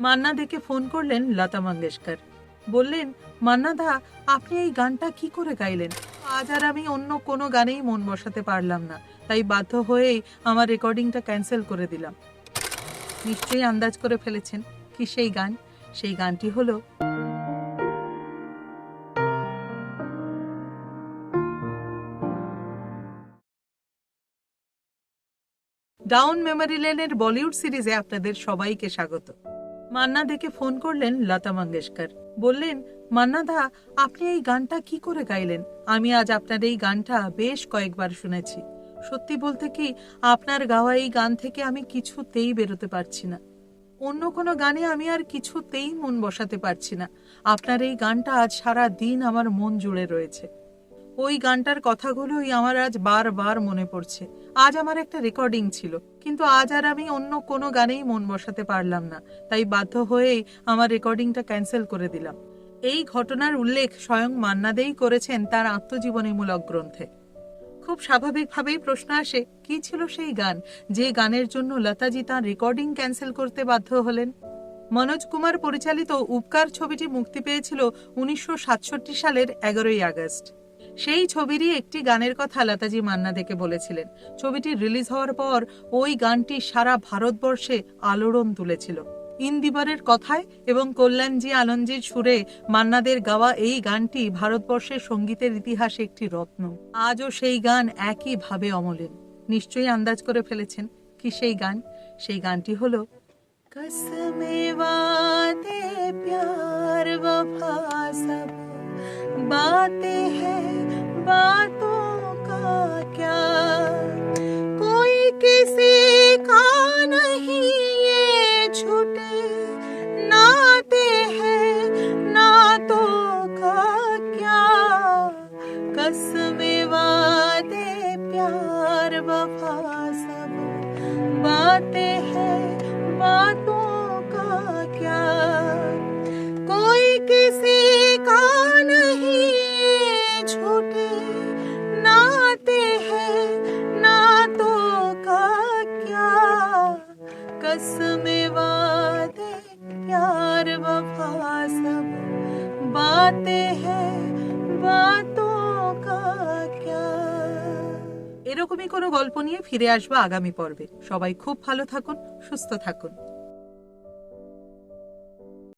মান্না দেখে ফোন করলেন লতা মঙ্গেশকর। বললেন, মান্না দা, আপনি এই গানটা কি করে গাইলেন? আজ আর আমি অন্য কোনো গানেই মন বসাতে পারলাম না। তাই বাধ্য হয়েই আমার রেকর্ডিংটা ক্যান্সেল করে দিলাম। নিশ্চয়ই আন্দাজ করে ফেলেছেন কি সেই গান? সেই গানটি হলো ডাউন মেমোরি লেনের বলিউড সিরিজে আপনাদের সবাইকে স্বাগত। মান্না দেখে ফোন করলেন লতা মঙ্গেশকর। বললেন, মান্না দা, আপনি এই গানটা কি করে গাইলেন? আমি আজ আপনার এই গানটা বেশ কয়েকবার শুনেছি। সত্যি বলতে কি, আপনার গাওয়া এই গান থেকে আমি কিছুতেই বেরোতে পারছি না। অন্য কোনো গানে আমি আর কিছুতেই মন বসাতে পারছি না। আপনার এই গানটা আজ সারা দিন আমার মন জুড়ে রয়েছে। ওই গানটার কথাগুলোই আমার আজ বারবার মনে পড়ছে। আজ আমার একটা রেকর্ডিং ছিল, কিন্তু আজ আর আমি অন্য কোনো গানেই মন বসাতে পারলাম না, তাই বাধ্য হয়েই আমার রেকর্ডিংটা ক্যান্সেল করে দিলাম। এই ঘটনার উল্লেখ স্বয়ং মান্নাদেই করেছেন তার আত্মজীবনীমূলক গ্রন্থে। খুব স্বাভাবিকভাবেই প্রশ্ন আসে, কি ছিল সেই গান, যে গানের জন্য লতাজি তাঁর রেকর্ডিং ক্যান্সেল করতে বাধ্য হলেন? মনোজ কুমার পরিচালিত উপকার ছবিটি মুক্তি পেয়েছিল উনিশশো সাতষট্টি সালের এগারোই আগস্ট। সেই ছবিরই একটি গানের কথা লতাজি মান্না দেখে বলেছিলেন। ছবিটি রিলিজ হওয়ার পর ওই গানটি সারা ভারতবর্ষে আলোড়ন তুলেছিল। ইন্দিবারের কথায় এবং কল্যাণজি আনন্দজির সুরে মান্নাদের গাওয়া এই গানটি ভারতবর্ষের সঙ্গীতের ইতিহাসে একটি রত্ন। আজও সেই গান একইভাবে অমলেন। নিশ্চয়ই আন্দাজ করে ফেলেছেন কি সেই গান? সেই গানটি হল কসমে বাতে প্যার वफा सब बातें हैं, बातों का क्या? कोई किसी का नहीं छूटे नाते हैं, नातों का क्या? कसमे वादे, प्यार वफा, सब बातें हैं, बातों এরকমই কোনো গল্প নিয়ে ফিরে আসব আগামী পর্বে। সবাই খুব ভালো থাকুন সুস্থ থাকুন।